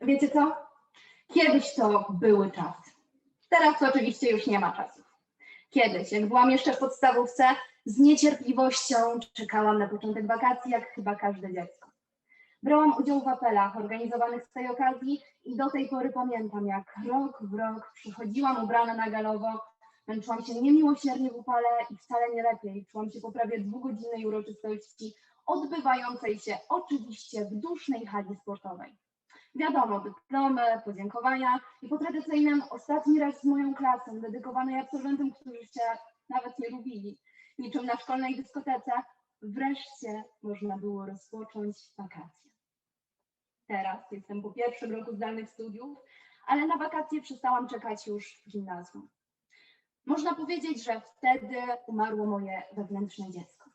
Wiecie co? Kiedyś to były czasy. Teraz to oczywiście już nie ma czasów. Kiedyś, jak byłam jeszcze w podstawówce, z niecierpliwością czekałam na początek wakacji, jak chyba każde dziecko. Brałam udział w apelach organizowanych z tej okazji i do tej pory pamiętam, jak rok w rok przychodziłam ubrana na galowo, męczyłam się niemiłosiernie w upale i wcale nie lepiej. Czułam się po prawie dwugodzinnej uroczystości, odbywającej się oczywiście w dusznej hali sportowej. Wiadomo, dyplomy, podziękowania i po tradycyjnym ostatni raz z moją klasą, dedykowanej absolwentom, którzy się nawet nie lubili. Niczym na szkolnej dyskotece, wreszcie można było rozpocząć wakacje. Teraz jestem po pierwszym roku zdalnych studiów, ale na wakacje przestałam czekać już w gimnazjum. Można powiedzieć, że wtedy umarło moje wewnętrzne dziecko.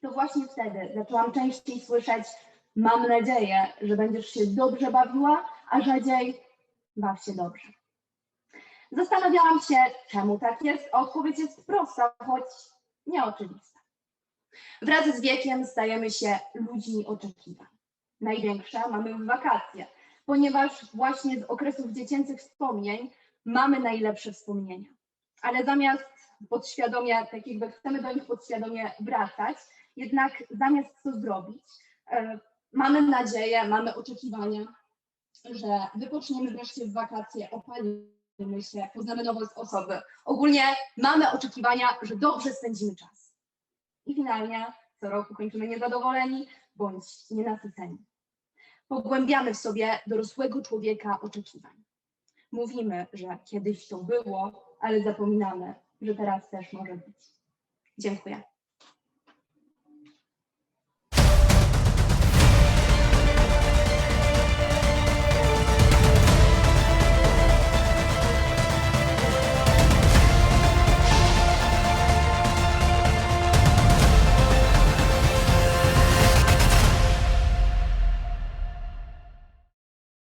To właśnie wtedy zaczęłam częściej słyszeć Mam nadzieję, że będziesz się dobrze bawiła, a rzadziej baw się dobrze. Zastanawiałam się, czemu tak jest, a odpowiedź jest prosta, choć nieoczywista. Wraz z wiekiem stajemy się ludźmi oczekiwań. Największe mamy wakacje, ponieważ właśnie z okresów dziecięcych wspomnień mamy najlepsze wspomnienia. Ale zamiast podświadomie, tak jakby chcemy do nich podświadomie wracać, jednak zamiast to zrobić, e, mamy nadzieję, mamy oczekiwania, że wypoczniemy wreszcie w wakacje, opalimy się, poznamy nowe osoby. Ogólnie mamy oczekiwania, że dobrze spędzimy czas. I finalnie co roku kończymy niezadowoleni bądź nienasyceni. Pogłębiamy w sobie dorosłego człowieka oczekiwań. Mówimy, że kiedyś to było, ale zapominamy, że teraz też może być. Dziękuję.